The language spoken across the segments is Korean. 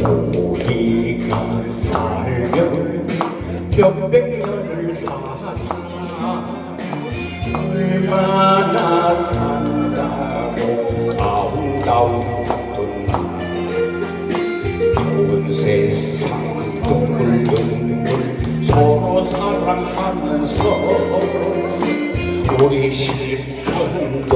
우리가 살면 몇백 년을 사나 얼마나 산다고 아름다운 바쁜 좋은 세상 동굴 동굴 서로 사랑하면서 우리 실컷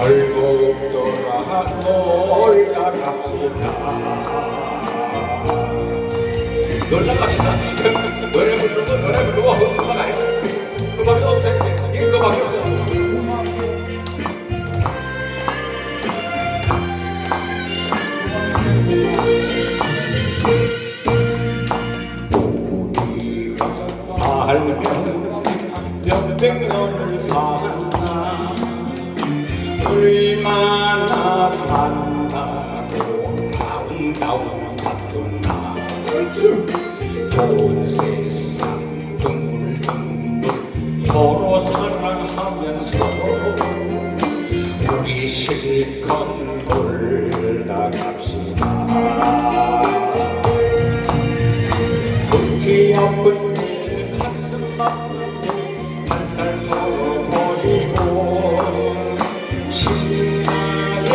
결국 돌아 놀다 갑시다 지금 노래 부르고 노래 부르고 아니야 음악이 없어요 이거 음악이 없어 우리가 살면 몇백 년을 사나 얼마나 산다고. 바쁘나 좋은 세상 둥글둥글 서로 사랑하면서 우리 실컷 놀다 갑시다 끝이 아픈 일 가슴 아픈 일 한달 걸어버리고 신나게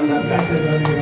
أنا بعتذر